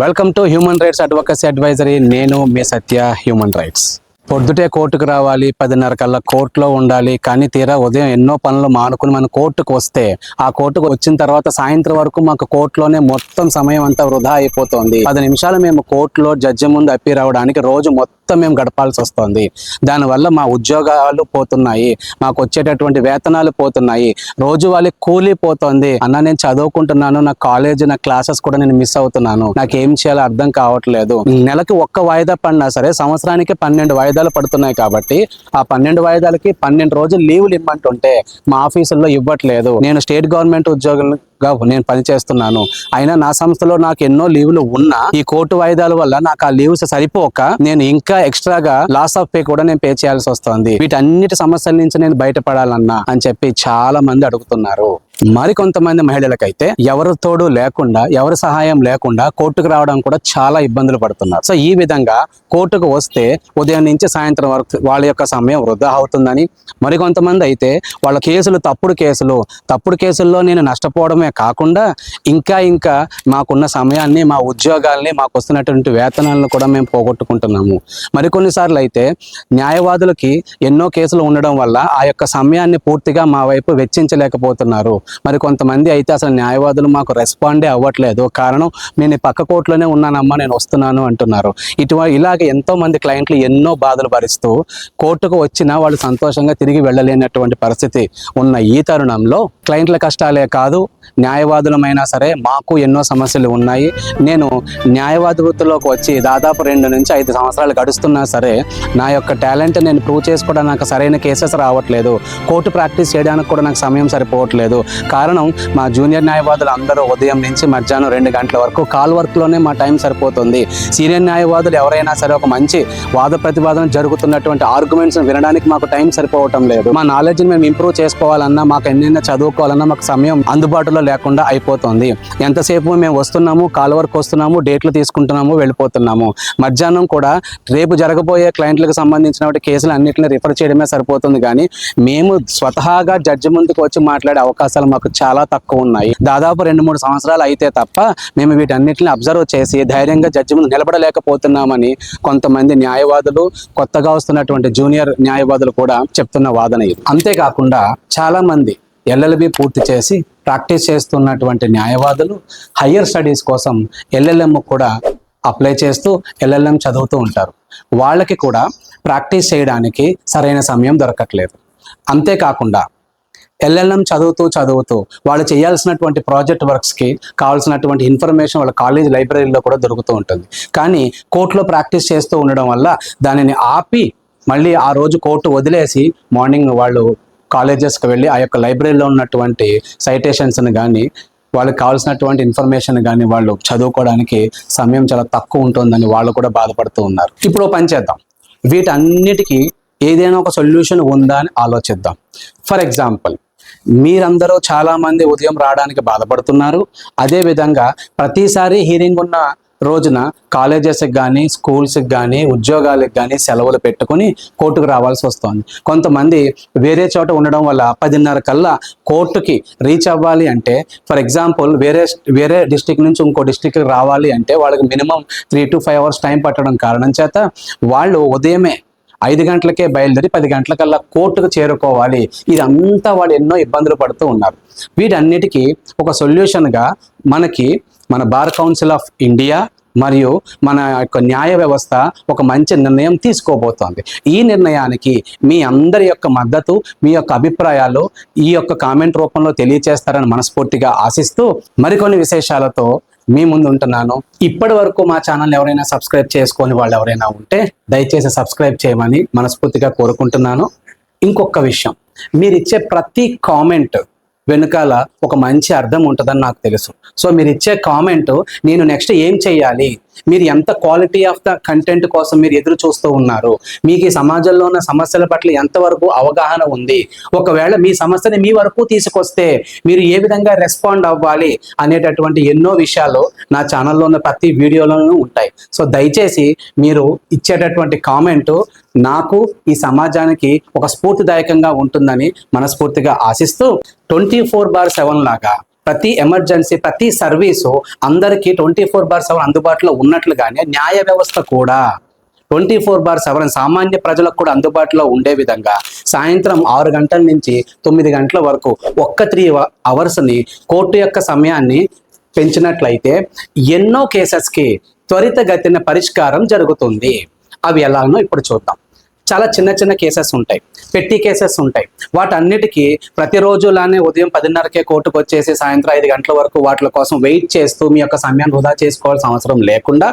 Welcome to human rights advocacy advisory నేను మీ Satya human rights పొద్దుటే కోర్టుకు రావాలి పదిన్నర కల్లా కోర్టులో ఉండాలి కానీ తీరా ఉదయం ఎన్నో పనులు మానుకుని మన కోర్టుకు వస్తే ఆ కోర్టుకు వచ్చిన తర్వాత సాయంత్రం వరకు మాకు కోర్టులోనే మొత్తం సమయం అంతా వృధా అయిపోతుంది. పది నిమిషాలు మేము కోర్టులో జడ్జి ముందు అప్పి రావడానికి రోజు మొత్తం మేము గడపాల్సి వస్తుంది. దానివల్ల మా ఉద్యోగాలు పోతున్నాయి మాకు వచ్చేటటువంటి వేతనాలు పోతున్నాయి రోజు వాళ్ళకి కూలీ పోతుంది. అన్న నేను చదువుకుంటున్నాను నా కాలేజ్ నా క్లాసెస్ కూడా నేను మిస్ అవుతున్నాను. నాకు ఏం చేయాలో అర్థం కావట్లేదు. నెలకి ఒక్క వాయిదా పడినా సరే సంవత్సరానికి పన్నెండు వాయిదా వాయిదాలు పడుతున్నాయి కాబట్టి ఆ పన్నెండు వాయిదాలకి పన్నెండు రోజులు లీవులు ఇమ్మంటుంటే మా ఆఫీసుల్లో ఇవ్వట్లేదు. నేను స్టేట్ గవర్నమెంట్ ఉద్యోగులుగా నేను పనిచేస్తున్నాను. అయినా నా సంస్థలో నాకు ఎన్నో లీవులు ఉన్నా ఈ కోర్టు వాయిదాల వల్ల నాకు ఆ లీవ్స్ సరిపోక నేను ఇంకా ఎక్స్ట్రాగా లాస్ ఆఫ్ పే కూడా నేను పే చేయాల్సి వస్తుంది. వీటన్నిటి సమస్యల నుంచి నేను బయటపడాలన్నా అని చెప్పి చాలా మంది అడుగుతున్నారు. మరి కొంతమంది మహిళలకైతే ఎవరి తోడు లేకుండా ఎవరి సహాయం లేకుండా కోర్టుకు రావడం కూడా చాలా ఇబ్బందులు పడుతున్నారు. సో ఈ విధంగా కోర్టుకు వస్తే ఉదయం నుంచి సాయంత్రం వరకు వాళ్ళ యొక్క సమయం వృధా అవుతుందని మరికొంతమంది అయితే వాళ్ళ కేసులు తప్పుడు కేసులు తప్పుడు కేసుల్లో నేను నష్టపోవడమే కాకుండా ఇంకా ఇంకా మాకున్న సమయాన్ని మా ఉద్యోగాల్ని మాకు వస్తున్నటువంటి వేతనాలను కూడా మేము పోగొట్టుకుంటున్నాము. మరికొన్నిసార్లు అయితే న్యాయవాదులకి ఎన్నో కేసులు ఉండడం వల్ల ఆ యొక్క సమయాన్ని పూర్తిగా మా వైపు వెచ్చించలేకపోతున్నారు. మరి కొంతమంది అయితే అసలు న్యాయవాదులు మాకు రెస్పాండే అవ్వట్లేదు. కారణం నేను ఈ పక్క కోర్టులోనే ఉన్నానమ్మా నేను వస్తున్నాను అంటున్నారు. ఇటువ ఇలాగ ఎంతో మంది క్లయింట్లు ఎన్నో బాధలు భరిస్తూ కోర్టుకు వచ్చినా వాళ్ళు సంతోషంగా తిరిగి వెళ్ళలేనటువంటి పరిస్థితి ఉన్న ఈ తరుణంలో క్లయింట్ల కష్టాలే కాదు న్యాయవాదులమైనా సరే మాకు ఎన్నో సమస్యలు ఉన్నాయి. నేను న్యాయవాద వృత్తిలోకి వచ్చి దాదాపు రెండు నుంచి ఐదు సంవత్సరాలు గడుస్తున్నా సరే నా యొక్క టాలెంట్ నేను ప్రూవ్ చేసుకోవడానికి నాకు సరైన కేసెస్ రావట్లేదు. కోర్టు ప్రాక్టీస్ చేయడానికి కూడా నాకు సమయం సరిపోవట్లేదు. కారణం మా జూనియర్ న్యాయవాదులు అందరూ ఉదయం నుంచి మధ్యాహ్నం రెండు గంటల వరకు కాల్ వర్క్లోనే మా టైం సరిపోతుంది. సీనియర్ న్యాయవాదులు ఎవరైనా సరే ఒక మంచి వాద ప్రతివాదన జరుగుతున్నటువంటి ఆర్గ్యుమెంట్స్ వినడానికి మాకు టైం సరిపోవటం లేదు. మా నాలెడ్జ్ని మేము ఇంప్రూవ్ చేసుకోవాలన్నా మాకు ఎన్నైనా చదువుకోవాలన్నా మాకు సమయం అందుబాటులో లేకుండా అయిపోతుంది. ఎంతసేపు మేము వస్తున్నాము కాల్ వరకు వస్తున్నాము డేట్లు తీసుకుంటున్నాము వెళ్ళిపోతున్నాము. మధ్యాహ్నం కూడా రేపు జరగబోయే క్లయింట్లకు సంబంధించిన కేసులు అన్నింటిని రిఫర్ చేయడమే సరిపోతుంది కానీ మేము స్వతహాగా జడ్జి ముందుకు వచ్చి మాట్లాడే అవకాశాలు మాకు చాలా తక్కువ ఉన్నాయి. దాదాపు రెండు మూడు సంవత్సరాలు అయితే తప్ప మేము వీటన్నిటిని అబ్జర్వ్ చేసి ధైర్యంగా జడ్జి ముందు నిలబడలేకపోతున్నామని కొంతమంది న్యాయవాదులు కొత్తగా వస్తున్నటువంటి జూనియర్ న్యాయవాదులు కూడా చెప్తున్న వాదన ఇది. అంతేకాకుండా చాలా మంది ఎల్ఎల్బి పూర్తి చేసి ప్రాక్టీస్ చేస్తున్నటువంటి న్యాయవాదులు హయ్యర్ స్టడీస్ కోసం ఎల్ఎల్ఎం కూడా అప్లై చేస్తూ ఎల్ఎల్ఎం చదువుతూ ఉంటారు. వాళ్ళకి కూడా ప్రాక్టీస్ చేయడానికి సరైన సమయం దొరకట్లేదు. అంతేకాకుండా ఎల్ఎల్ఎం చదువుతూ చదువుతూ వాళ్ళు చేయాల్సినటువంటి ప్రాజెక్ట్ వర్క్స్కి కావాల్సినటువంటి ఇన్ఫర్మేషన్ వాళ్ళ కాలేజ్ లైబ్రరీలో కూడా దొరుకుతూ ఉంటుంది. కానీ కోర్టులో ప్రాక్టీస్ చేస్తూ ఉండడం వల్ల దానిని ఆపి మళ్ళీ ఆ రోజు కోర్టు వదిలేసి మార్నింగ్ వాళ్ళు కాలేజెస్కి వెళ్ళి ఆ యొక్క లైబ్రరీలో ఉన్నటువంటి సైటేషన్స్ని కానీ వాళ్ళకి కావాల్సినటువంటి ఇన్ఫర్మేషన్ కానీ వాళ్ళు చదువుకోవడానికి సమయం చాలా తక్కువ ఉంటుందని వాళ్ళు కూడా బాధపడుతూ ఉన్నారు. ఇప్పుడు పని చేద్దాం. వీటన్నిటికీ ఏదైనా ఒక సొల్యూషన్ ఉందా అని ఆలోచిద్దాం. ఫర్ ఎగ్జాంపుల్ మీరందరూ చాలామంది ఉదయం రావడానికి బాధపడుతున్నారు. అదే విధంగా ప్రతిసారి హీరింగ్ ఉన్న రోజున కాలేజెస్కి కానీ స్కూల్స్కి కానీ ఉద్యోగాలకు కానీ సెలవులు పెట్టుకుని కోర్టుకు రావాల్సి వస్తుంది. కొంతమంది వేరే చోట ఉండడం వల్ల పదిన్నర కల్లా కోర్టుకి రీచ్ అవ్వాలి అంటే ఫర్ ఎగ్జాంపుల్ వేరే వేరే డిస్టిక్ నుంచి ఇంకో డిస్టిక్కి రావాలి అంటే వాళ్ళకి minimum three to five hours time పట్టడం కారణం చేత వాళ్ళు ఉదయమే ఐదు గంటలకే బయలుదేరి పది గంటలకల్లా కోర్టుకు చేరుకోవాలి. ఇదంతా వాళ్ళు ఎన్నో ఇబ్బందులు పడుతూ ఉన్నారు. వీటన్నిటికీ ఒక సొల్యూషన్గా మనకి మన బార్ కౌన్సిల్ ఆఫ్ ఇండియా మరియు మన యొక్క న్యాయ వ్యవస్థ ఒక మంచి నిర్ణయం తీసుకోబోతోంది. ఈ నిర్ణయానికి మీ అందరి యొక్క మద్దతు మీ యొక్క అభిప్రాయాలు ఈ యొక్క కామెంట్ రూపంలో తెలియచేస్తారని మనస్ఫూర్తిగా ఆశిస్తూ మరికొన్ని విశేషాలతో మీ ముందు ఉంటున్నాను. ఇప్పటి వరకు మా ఛానల్ ఎవరైనా సబ్స్క్రైబ్ చేసుకొని వాళ్ళు ఎవరైనా ఉంటే దయచేసి సబ్స్క్రైబ్ చేయమని మనస్ఫూర్తిగా కోరుకుంటున్నాను. ఇంకొక విషయం మీరు ఇచ్చే ప్రతి కామెంట్ వెనుకాల ఒక మంచి అర్థం ఉంటుందని నాకు తెలుసు. సో మీరు ఇచ్చే కామెంట్ నేను నెక్స్ట్ ఏం చేయాలి? మీరు ఎంత క్వాలిటీ ఆఫ్ ద కంటెంట్ కోసం మీరు ఎదురు చూస్తూ ఉన్నారు మీకు ఈ సమాజంలో ఉన్న సమస్యల పట్ల ఎంతవరకు అవగాహన ఉంది? ఒకవేళ మీ సమస్యని మీ వరకు తీసుకొస్తే మీరు ఏ విధంగా రెస్పాండ్ అవ్వాలి అనేటటువంటి ఎన్నో విషయాలు నా ఛానల్లో ఉన్న ప్రతి వీడియోలోనూ ఉంటాయి. సో దయచేసి మీరు ఇచ్చేటటువంటి కామెంట్ నాకు ఈ సమాజానికి ఒక స్ఫూర్తిదాయకంగా ఉంటుందని మనస్ఫూర్తిగా ఆశిస్తూ ట్వంటీ ఫోర్ బార్ సెవెన్ లాగా ప్రతి ఎమర్జెన్సీ ప్రతి సర్వీసు అందరికీ ట్వంటీ ఫోర్ బార్ సెవెన్ అందుబాటులో ఉన్నట్లుగానే న్యాయ వ్యవస్థ కూడా ట్వంటీ ఫోర్ బార్ సెవెన్ సామాన్య ప్రజలకు కూడా అందుబాటులో ఉండే విధంగా సాయంత్రం ఆరు గంటల నుంచి తొమ్మిది గంటల వరకు ఒక్క త్రీ అవర్స్ని కోర్టు యొక్క సమయాన్ని పెంచినట్లయితే ఎన్నో కేసెస్కి త్వరితగతిన పరిష్కారం జరుగుతుంది. అవి ఎలానో ఇప్పుడు చూద్దాం. చాలా చిన్న చిన్న కేసెస్ ఉంటాయి. పెట్టి కేసెస్ ఉంటాయి. వాటన్నిటికీ ప్రతిరోజులానే ఉదయం పదిన్నరకే కోర్టుకు వచ్చేసి సాయంత్రం ఐదు గంటల వరకు వాటి కోసం వెయిట్ చేస్తూ మీ యొక్క సమయాన్ని వృధా చేసుకోవాల్సిన అవసరం లేకుండా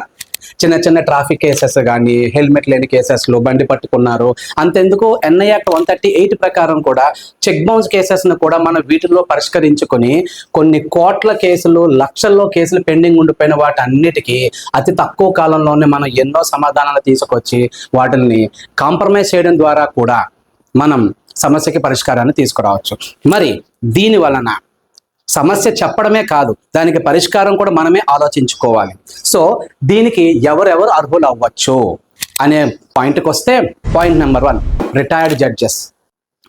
చిన్న చిన్న ట్రాఫిక్ కేసెస్ కానీ హెల్మెట్ లేని కేసెస్లు బండి పట్టుకున్నారు. అంతెందుకు NI act one thirty eight ప్రకారం కూడా చెక్ బౌన్స్ కేసెస్ను కూడా మనం వీటిలో పరిష్కరించుకొని కొన్ని కోట్ల కేసులు లక్షల్లో కేసులు పెండింగ్ ఉండిపోయిన వాటి అన్నిటికీ అతి తక్కువ కాలంలోనే మనం ఎన్నో సమాధానాలు తీసుకొచ్చి వాటిని కాంప్రమైజ్ చేయడం ద్వారా కూడా మనం సమస్యకి పరిష్కారాన్ని తీసుకురావచ్చు. మరి దీని వలన సమస్య చెప్పడమే కాదు దానికి పరిష్కారం కూడా మనమే ఆలోచించుకోవాలి. సో దీనికి ఎవరెవరు అర్హులు అవ్వచ్చు అనే పాయింట్కి వస్తే point number one retired judges.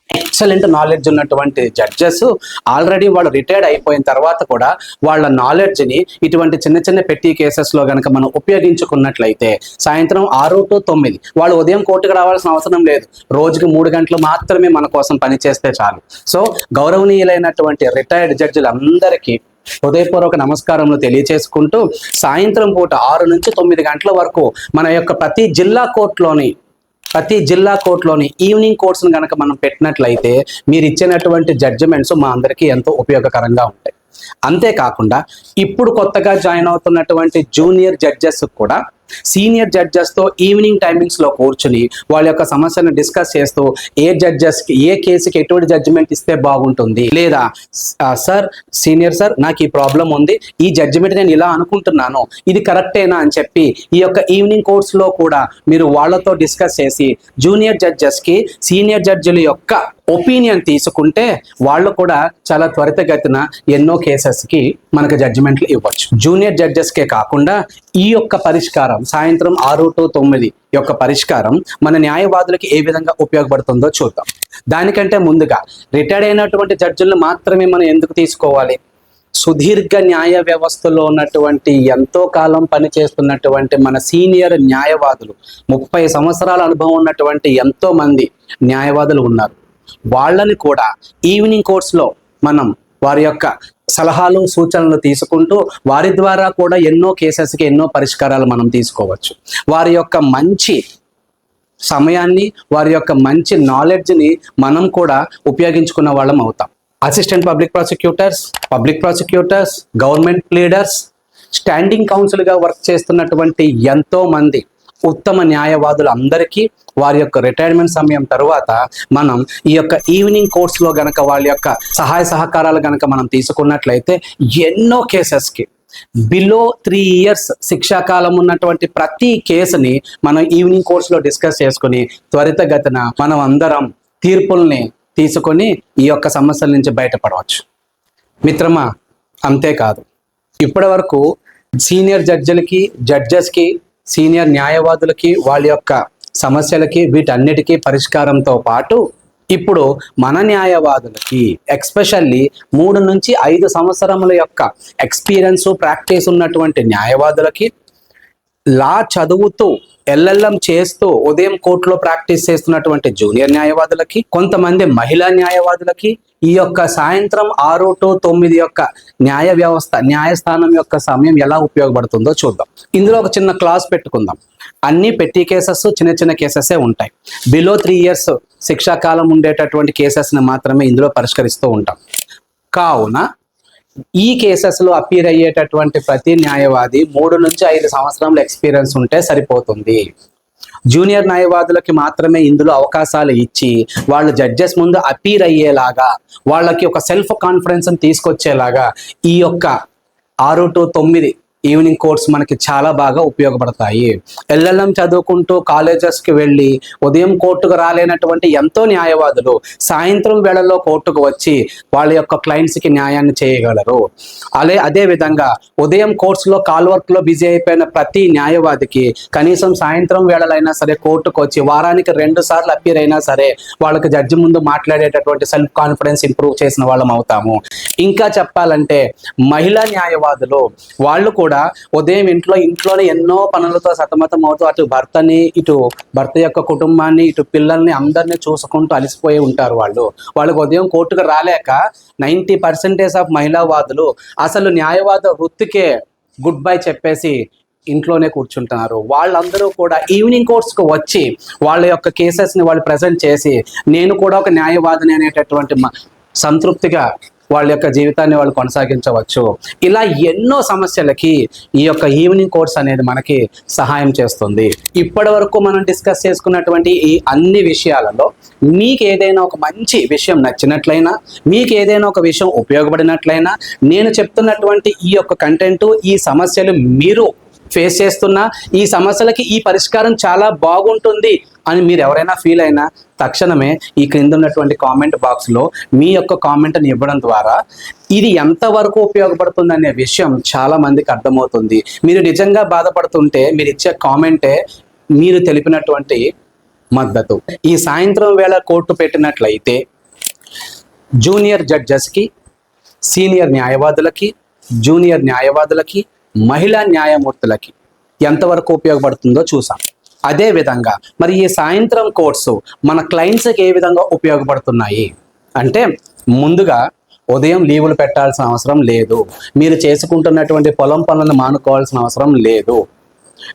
Excellent knowledge ఉన్నటువంటి జడ్జెస్ ఆల్రెడీ వాళ్ళు రిటైర్డ్ అయిపోయిన తర్వాత కూడా వాళ్ళ నాలెడ్జ్ని ఇటువంటి చిన్న చిన్న పెట్టి కేసెస్లో కనుక మనం ఉపయోగించుకున్నట్లయితే సాయంత్రం ఆరు టు తొమ్మిది వాళ్ళు ఉదయం కోర్టుకు రావాల్సిన అవసరం లేదు. రోజుకి మూడు గంటలు మాత్రమే మన కోసం పనిచేస్తే చాలు. సో గౌరవనీయులైనటువంటి రిటైర్డ్ జడ్జిలందరికీ హృదయపూర్వక నమస్కారములు తెలియచేసుకుంటూ సాయంత్రం పూట ఆరు నుంచి తొమ్మిది గంటల వరకు మన యొక్క ప్రతి జిల్లా కోర్టులోని ప్రతి జిల్లా కోర్టులోని ఈవినింగ్ కోర్సును కనుక మనం పెట్టినట్లయితే మీరు ఇచ్చినటువంటి జడ్జిమెంట్స్ మా అందరికీ ఎంతో ఉపయోగకరంగా ఉంటాయి. అంతేకాకుండా ఇప్పుడు కొత్తగా జాయిన్ అవుతున్నటువంటి జూనియర్ జడ్జెస్ కూడా సీనియర్ జడ్జెస్తో ఈవినింగ్ టైమింగ్స్లో కూర్చుని వాళ్ళ యొక్క సమస్యను డిస్కస్ చేస్తూ ఏ జడ్జెస్కి ఏ కేసుకి ఎటువంటి జడ్జిమెంట్ ఇస్తే బాగుంటుంది? లేదా సార్ సీనియర్ సార్ నాకు ఈ ప్రాబ్లం ఉంది. ఈ జడ్జిమెంట్ నేను ఇలా అనుకుంటున్నాను. ఇది కరెక్టేనా అని చెప్పి ఈ యొక్క ఈవినింగ్ కోర్సులో కూడా మీరు వాళ్ళతో డిస్కస్ చేసి జూనియర్ జడ్జెస్కి సీనియర్ జడ్జిల యొక్క ఒపీనియన్ తీసుకుంటే వాళ్ళు కూడా చాలా త్వరితగతిన ఎన్నో కేసెస్కి మనకు జడ్జిమెంట్లు ఇవ్వచ్చు. జూనియర్ జడ్జెస్కే కాకుండా ఈ యొక్క పరిష్కారం సాయంత్రం ఆరు టు తొమ్మిది యొక్క పరిష్కారం మన న్యాయవాదులకి ఏ విధంగా ఉపయోగపడుతుందో చూద్దాం. దానికంటే ముందుగా రిటైర్డ్ అయినటువంటి జడ్జిలను మాత్రమే మనం ఎందుకు తీసుకోవాలి? సుదీర్ఘ న్యాయ వ్యవస్థలో ఉన్నటువంటి ఎంతో కాలం పనిచేస్తున్నటువంటి మన సీనియర్ న్యాయవాదులు ముప్పై సంవత్సరాల అనుభవం ఉన్నటువంటి ఎంతో మంది న్యాయవాదులు ఉన్నారు. వాళ్ళని కూడా ఈవినింగ్ కోర్స్లో మనం వారి యొక్క సలహాలు సూచనలు తీసుకుంటూ వారి ద్వారా కూడా ఎన్నో కేసెస్కి ఎన్నో పరిష్కారాలు మనం తీసుకోవచ్చు. వారి యొక్క మంచి సమయాన్ని వారి యొక్క మంచి నాలెడ్జ్ని మనం కూడా ఉపయోగించుకున్న వాళ్ళం అవుతాం. Assistant public prosecutors public prosecutors government leaders standing కౌన్సిల్గా work చేస్తున్నటువంటి ఎంతో మంది ఉత్తమ న్యాయవాదులు అందరికీ వారి యొక్క రిటైర్మెంట్ సమయం తరువాత మనం ఈ యొక్క ఈవినింగ్ కోర్స్లో గనక వాళ్ళ యొక్క సహాయ సహకారాలు గనక మనం తీసుకున్నట్లయితే ఎన్నో కేసెస్కి బిలో త్రీ ఇయర్స్ శిక్షాకాలం ఉన్నటువంటి ప్రతి కేసుని మనం ఈవినింగ్ కోర్సులో డిస్కస్ చేసుకుని త్వరితగతిన మనం అందరం తీర్పుల్ని తీసుకొని ఈ యొక్క సమస్యల నుంచి బయటపడవచ్చు. మిత్రమా అంతేకాదు. ఇప్పటి వరకు సీనియర్ జడ్జిలకి జడ్జెస్కి సీనియర్ న్యాయవాదులకి వాళ్ళ యొక్క సమస్యలకి వీటన్నిటికీ పరిష్కారంతో పాటు ఇప్పుడు మన న్యాయవాదులకి ఎక్స్పెషల్లీ మూడు నుంచి ఐదు సంవత్సరముల యొక్క ఎక్స్పీరియన్స్ ప్రాక్టీస్ ఉన్నటువంటి న్యాయవాదులకి లా చదువుతూ ఎల్ఎల్ఎం చేస్తూ ఉదయం కోర్టులో ప్రాక్టీస్ చేస్తున్నటువంటి జూనియర్ న్యాయవాదులకి కొంతమంది మహిళా న్యాయవాదులకి ఈ యొక్క సాయంత్రం ఆరు టు తొమ్మిది యొక్క న్యాయ వ్యవస్థ న్యాయస్థానం యొక్క సమయం ఎలా ఉపయోగపడుతుందో చూద్దాం. ఇందులో ఒక చిన్న క్లాస్ పెట్టుకుందాం. అన్ని పెట్టి కేసెస్ చిన్న చిన్న కేసెసే ఉంటాయి. బిలో త్రీ ఇయర్స్ శిక్షాకాలం ఉండేటటువంటి కేసెస్ని మాత్రమే ఇందులో పరిష్కరిస్తూ ఉంటాం. కావున ఈ కేసెస్లో అపీర్ అయ్యేటటువంటి ప్రతి న్యాయవాది మూడు నుంచి ఐదు సంవత్సరాల ఎక్స్పీరియన్స్ ఉంటే సరిపోతుంది. జూనియర్ న్యాయవాదులకి మాత్రమే ఇందులో అవకాశాలు ఇచ్చి వాళ్ళు జడ్జెస్ ముందు అపీర్ అయ్యేలాగా వాళ్ళకి ఒక సెల్ఫ్ కాన్ఫిడెన్స్ తీసుకొచ్చేలాగా ఈ యొక్క ఆరు టు తొమ్మిది ఈవినింగ్ కోర్స్ మనకి చాలా బాగా ఉపయోగపడతాయి. ఎల్ఎల్ఎం చదువుకుంటూ కాలేజెస్కి వెళ్ళి ఉదయం కోర్టుకు రాలేనటువంటి ఎంతో న్యాయవాదులు సాయంత్రం వేళల్లో కోర్టుకు వచ్చి వాళ్ళ యొక్క క్లయింట్స్కి న్యాయాన్ని చేయగలరు. అలే అదే విధంగా ఉదయం కోర్సులో కాల్ వర్క్లో బిజీ అయిపోయిన ప్రతి న్యాయవాదికి కనీసం సాయంత్రం వేళలైనా సరే కోర్టుకు వచ్చి వారానికి రెండు సార్లు అప్పీర్ అయినా సరే వాళ్ళకి జడ్జి ముందు మాట్లాడేటటువంటి సెల్ఫ్ కాన్ఫిడెన్స్ ఇంప్రూవ్ చేసిన వాళ్ళం అవుతాము. ఇంకా చెప్పాలంటే మహిళా న్యాయవాదులు వాళ్ళు కూడా కూడా ఉదయం ఇంట్లో ఇంట్లోనే ఎన్నో పనులతో సతమతం అవుతూ అటు భర్తని ఇటు భర్త యొక్క కుటుంబాన్ని ఇటు పిల్లల్ని అందరినీ చూసుకుంటూ అలసిపోయి ఉంటారు వాళ్ళు. వాళ్ళకి ఉదయం కోర్టుకు రాలేక నైంటీ పర్సెంటేజ్ ఆఫ్ మహిళావాదులు అసలు న్యాయవాద వృత్తికే గుడ్ బై చెప్పేసి ఇంట్లోనే కూర్చుంటున్నారు. వాళ్ళందరూ కూడా ఈవినింగ్ కోర్స్కి వచ్చి వాళ్ళ యొక్క కేసెస్ని వాళ్ళు ప్రజెంట్ చేసి నేను కూడా ఒక న్యాయవాదిని అనేటటువంటి మ- సంతృప్తిగా వాళ్ళ యొక్క జీవితాన్ని వాళ్ళు కొనసాగించవచ్చు. ఇలా ఎన్నో సమస్యలకి ఈ యొక్క ఈవినింగ్ కోర్స్ అనేది మనకి సహాయం చేస్తుంది. ఇప్పటి వరకు మనం డిస్కస్ చేసుకున్నటువంటి ఈ అన్ని విషయాలలో మీకు ఏదైనా ఒక మంచి విషయం నచ్చినట్లయినా మీకు ఏదైనా ఒక విషయం ఉపయోగపడినట్లయినా నేను చెప్తున్నటువంటి ఈ యొక్క కంటెంట్ ఈ సమస్యలు మీరు ఫేస్ చేస్తున్న ఈ సమస్యలకి ఈ పరిష్కారం చాలా బాగుంటుంది అని మీరు ఎవరైనా ఫీల్ అయినా తక్షణమే ఈ క్రింద ఉన్నటువంటి కామెంట్ బాక్స్లో మీ యొక్క కామెంట్ని ఇవ్వడం ద్వారా ఇది ఎంతవరకు ఉపయోగపడుతుంది అనే విషయం చాలా మందికి అర్థమవుతుంది. మీరు నిజంగా బాధపడుతుంటే మీరు ఇచ్చే కామెంటే మీరు తెలిపినటువంటి మద్దతు. ఈ సాయంత్రం వేళ కోర్టు పెట్టినట్లయితే జూనియర్ జడ్జెస్కి సీనియర్ న్యాయవాదులకి జూనియర్ న్యాయవాదులకి మహిళా న్యాయమూర్తులకి ఎంతవరకు ఉపయోగపడుతుందో చూసాం. అదే విధంగా మరి ఈ సాయంత్రం కోర్సు మన క్లయింట్స్కి ఏ విధంగా ఉపయోగపడుతున్నాయి? అంటే ముందుగా ఉదయం లీవులు పెట్టాల్సిన అవసరం లేదు. మీరు చేసుకుంటున్నటువంటి పొలం పనులను మానుకోవాల్సిన అవసరం లేదు.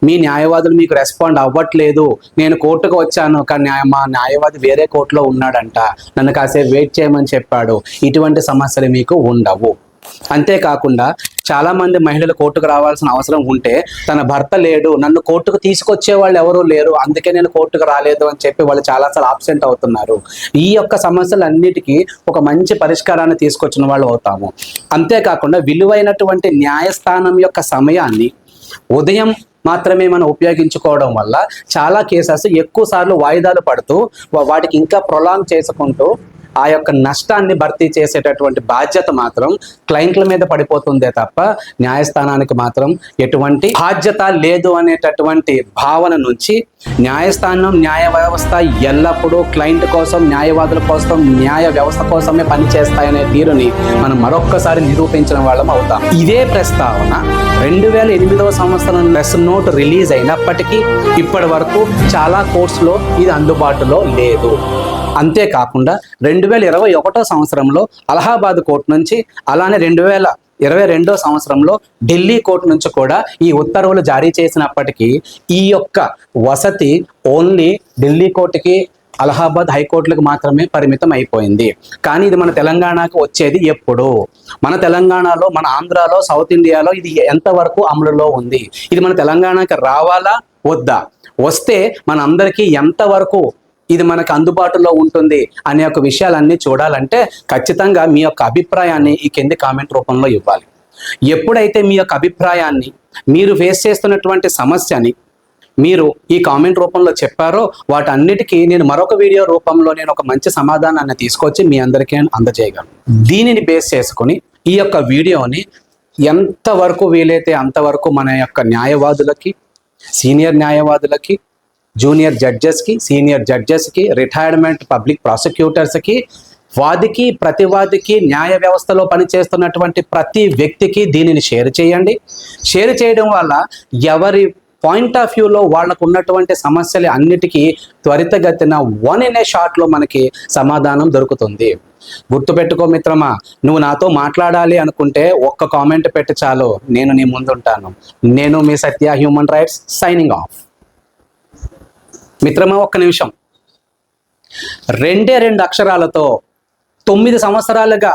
మీ న్యాయవాదులు మీకు రెస్పాండ్ అవ్వట్లేదు. నేను కోర్టుకు వచ్చాను కానీ న్యాయ మా న్యాయవాది వేరే కోర్టులో ఉన్నాడంట. నన్ను కాసేపు వెయిట్ చేయమని చెప్పాడు. ఇటువంటి సమస్యలు మీకు ఉండవు. అంతేకాకుండా చాలామంది మహిళలు కోర్టుకు రావాల్సిన అవసరం ఉంటే తన భర్త లేడు నన్ను కోర్టుకు తీసుకొచ్చే వాళ్ళు ఎవరూ లేరు అందుకే నేను కోర్టుకు రాలేదు అని చెప్పి వాళ్ళు చాలాసార్లు ఆబ్సెంట్ అవుతున్నారు. ఈ యొక్క సమస్యలన్నిటికీ ఒక మంచి పరిష్కారాన్ని తీసుకొచ్చిన వాళ్ళు అవుతాము. అంతేకాకుండా విలువైనటువంటి న్యాయస్థానం యొక్క సమయాన్ని ఉదయం మాత్రమే మనం ఉపయోగించుకోవడం వల్ల చాలా కేసెస్ ఎక్కువ సార్లు వాయిదాలు పడుతూ వాటికి ఇంకా ప్రొలాంగ్ చేసుకుంటూ ఆ యొక్క నష్టాన్ని భర్తీ చేసేటటువంటి బాధ్యత మాత్రం క్లయింట్ల మీద పడిపోతుందే తప్ప న్యాయస్థానానికి మాత్రం ఎటువంటి బాధ్యత లేదు అనేటటువంటి భావన నుంచి న్యాయస్థానం న్యాయ వ్యవస్థ ఎల్లప్పుడూ క్లయింట్ కోసం న్యాయవాదుల కోసం న్యాయ వ్యవస్థ కోసమే పనిచేస్తాయనే తీరుని మనం మరొక్కసారి నిరూపించిన వాళ్ళం అవుతాం. ఇదే ప్రస్తావన రెండు వేల ఎనిమిదవ సంవత్సరం ప్రెస్ నోట్ రిలీజ్ అయినప్పటికీ ఇప్పటి వరకు చాలా కోర్సులో ఇది అందుబాటులో లేదు. అంతేకాకుండా రెండు వేల ఇరవై ఒకటో సంవత్సరంలో అలహాబాద్ కోర్టు నుంచి అలానే రెండు వేల ఇరవై రెండో సంవత్సరంలో ఢిల్లీ కోర్టు నుంచి కూడా ఈ ఉత్తర్వులు జారీ చేసినప్పటికీ ఈ యొక్క వసతి ఓన్లీ ఢిల్లీ కోర్టుకి అలహాబాద్ హైకోర్టులకు మాత్రమే పరిమితం అయిపోయింది. కానీ ఇది మన తెలంగాణకు వచ్చేది ఎప్పుడు. మన తెలంగాణలో మన ఆంధ్రాలో సౌత్ ఇండియాలో ఇది ఎంతవరకు అమలులో ఉంది? ఇది మన తెలంగాణకి రావాలా? వద్దా? వస్తే మనందరికీ ఎంతవరకు ఇది మనకు అందుబాటులో ఉంటుంది అనే ఒక విషయాలన్నీ చూడాలంటే ఖచ్చితంగా మీ యొక్క అభిప్రాయాన్ని ఈ కింది కామెంట్ రూపంలో ఇవ్వాలి. ఎప్పుడైతే మీ యొక్క అభిప్రాయాన్ని మీరు ఫేస్ చేస్తున్నటువంటి సమస్యని మీరు ఈ కామెంట్ రూపంలో చెప్పారో వాటన్నిటికీ నేను మరొక వీడియో రూపంలో నేను ఒక మంచి సమాధానాన్ని తీసుకొచ్చి మీ అందరికీ అందజేయగలను. దీనిని బేస్ చేసుకుని ఈ యొక్క వీడియోని ఎంతవరకు వీలైతే అంతవరకు మన యొక్క న్యాయవాదులకి సీనియర్ న్యాయవాదులకి జూనియర్ జడ్జెస్కి సీనియర్ జడ్జెస్కి రిటైర్మెంట్ పబ్లిక్ ప్రాసిక్యూటర్స్కి వాదికి ప్రతివాదికి న్యాయ వ్యవస్థలో పనిచేస్తున్నటువంటి ప్రతి వ్యక్తికి దీనిని షేర్ చేయండి. షేర్ చేయడం వల్ల ఎవరి పాయింట్ ఆఫ్ వ్యూలో వాళ్ళకు ఉన్నటువంటి సమస్యలు అన్నిటికీ త్వరితగతిన వన్ ఇన్ ఏ షాట్లో మనకి సమాధానం దొరుకుతుంది. గుర్తుపెట్టుకో మిత్రమా నువ్వు నాతో మాట్లాడాలి అనుకుంటే ఒక్క కామెంట్ పెట్టి చాలు నేను నీ ముందుంటాను. నేను మీ Satya human rights signing off. మిత్రమా ఒక్క నిమిషం. రెండే రెండు అక్షరాలతో తొమ్మిది సంవత్సరాలుగా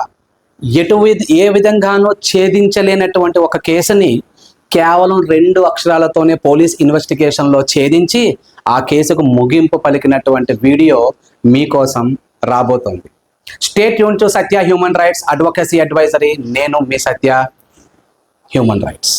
ఎటు ఏ విధంగానో ఛేదించలేనటువంటి ఒక కేసుని కేవలం రెండు అక్షరాలతోనే పోలీస్ ఇన్వెస్టిగేషన్లో ఛేదించి ఆ కేసుకు ముగింపు పలికినటువంటి వీడియో మీకోసం రాబోతోంది. Stay Yoon to Satya human rights advocacy advisory నేను మీ సత్య హ్యూమన్ రైట్స్